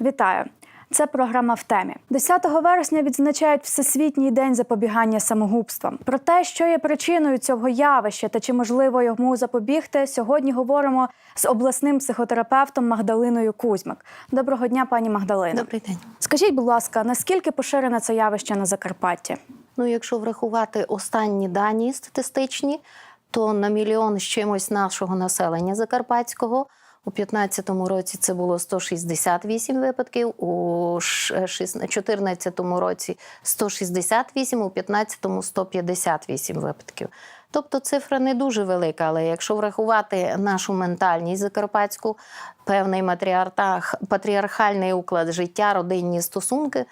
Вітаю! Це програма в темі. 10 вересня відзначають Всесвітній день запобігання самогубствам. Про те, що є причиною цього явища та чи можливо йому запобігти, сьогодні говоримо з обласним психотерапевтом Магдалиною Кузьмик. Доброго дня, пані Магдалино. Добрий день. Скажіть, будь ласка, наскільки поширене це явище на Закарпатті? Ну, якщо врахувати останні дані статистичні, то на мільйон з чимось нашого населення закарпатського у 2015 році це було 168 випадків, у 2014 році 168, у 2015 – 158 випадків. Тобто цифра не дуже велика, але якщо врахувати нашу ментальність закарпатську, певний патріархальний уклад життя, родинні стосунки,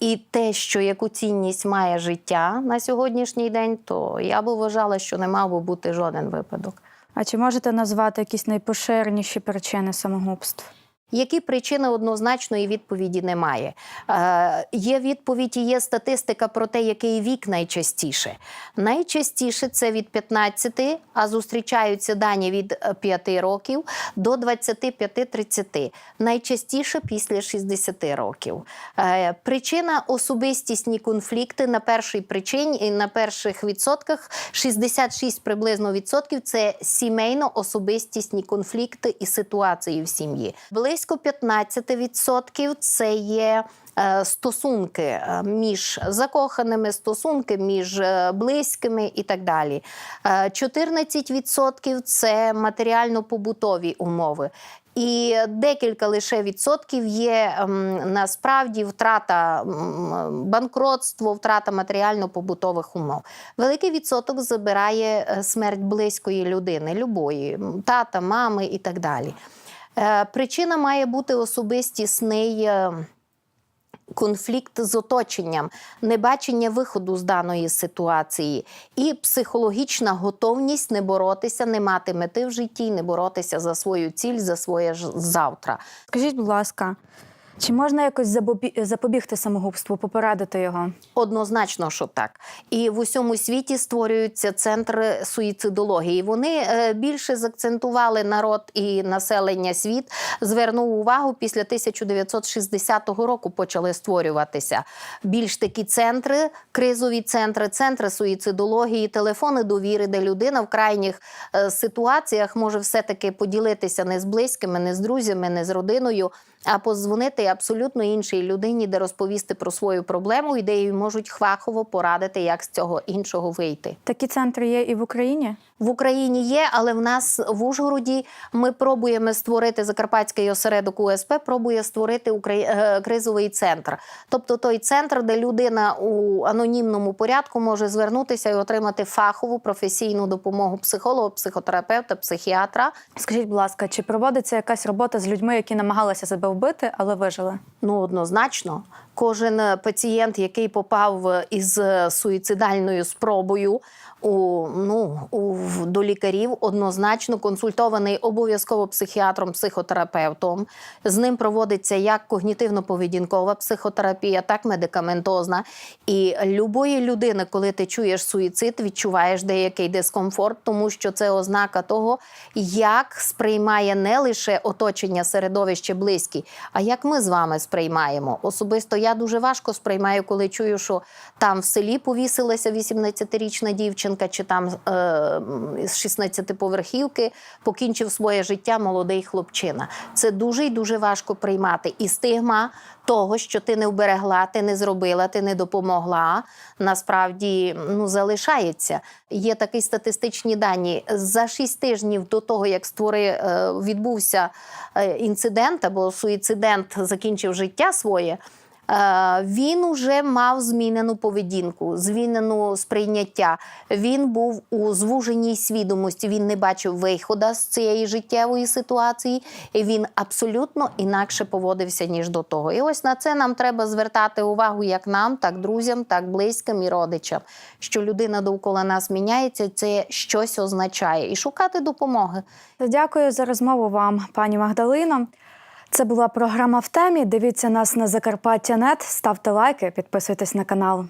і те, що яку цінність має життя на сьогоднішній день, то я би вважала, що не мав би бути жоден випадок. А чи можете назвати якісь найпоширеніші причини самогубств? Які причини однозначної відповіді немає. Е, є відповідь і є статистика про те, який вік найчастіше. Найчастіше це від 15, а зустрічаються дані від 5 років до 25-30. Найчастіше після 60 років. Е, причина особистісні конфлікти на першій причині і на перших відсотках 66 приблизно відсотків це сімейно-особистісні конфлікти і ситуації в сім'ї. Близько 15% це є. е, Стосунки е, між закоханими, стосунки між е, близькими і так далі. Е, 14% це матеріально-побутові умови. І декілька лише відсотків є ем, насправді втрата банкротство, втрата матеріально-побутових умов. Великий відсоток забирає смерть близької людини, любої тата, мами і так далі. Е, Причина має бути особистісний. е, Конфлікт з оточенням, небачення виходу з даної ситуації, і психологічна готовність не боротися, не мати мети в житті, не боротися за свою ціль, за своє завтра. Скажіть, будь ласка, чи можна якось забобі- запобігти самогубству, попередити його? Однозначно, що так. І в усьому світі створюються центри суїцидології. Вони е, більше закцентували народ і населення світ, звернув увагу після 1960 року почали створюватися. Більш такі центри, кризові центри, центри суїцидології, телефони довіри, де людина в крайніх е, ситуаціях може все-таки поділитися не з близькими, не з друзями, не з родиною. А позвонити абсолютно іншій людині, де розповісти про свою проблему, і де їй можуть хвахово порадити, як з цього іншого вийти. Такі центри є і в Україні? В Україні є, але в нас в Ужгороді ми пробуємо створити Закарпатський осередок УСП, пробує створити Украї... е, кризовий центр. Тобто той центр, де людина у анонімному порядку може звернутися і отримати фахову професійну допомогу психолога, психотерапевта, психіатра. Скажіть, будь ласка, чи проводиться якась робота з людьми, які намагалися себе вбити, але вижили? Ну, однозначно, кожен е, пацієнт, який попав е, із е, суїцидальною спробою у, ну, у, до лікарів, однозначно консультований обов'язково психіатром, психотерапевтом. З ним проводиться як когнітивно-поведінкова психотерапія, так медикаментозна. І любої людини, коли ти чуєш суїцид, відчуваєш деякий дискомфорт, тому що це ознака того, як сприймає не лише оточення середовище близькі, а як ми з вами сприймаємо. Особисто я дуже важко сприймаю, коли чую, що там в селі повісилася 18-річна дівчинка, чи там е, з 16-поверхівки покінчив своє життя молодий хлопчина. Це дуже і дуже важко приймати. І стигма того, що ти не вберегла, ти не зробила, ти не допомогла, насправді ну, залишається. Є такі статистичні дані. За 6 тижнів до того, як створи, е, відбувся е, інцидент або суїцидент закінчив життя своє. е, Він уже мав змінену поведінку, змінену сприйняття. Він був у звуженій свідомості. Він не бачив виходу з цієї життєвої ситуації, і він абсолютно інакше поводився ніж до того. І ось на це нам треба звертати увагу як нам, так друзям, так близьким і родичам. Що людина довкола нас міняється, це щось означає, і шукати допомоги. Дякую за розмову вам, пані Магдалино. Це була програма в темі. Дивіться нас на Закарпаття.нет, ставте лайки, підписуйтесь на канал.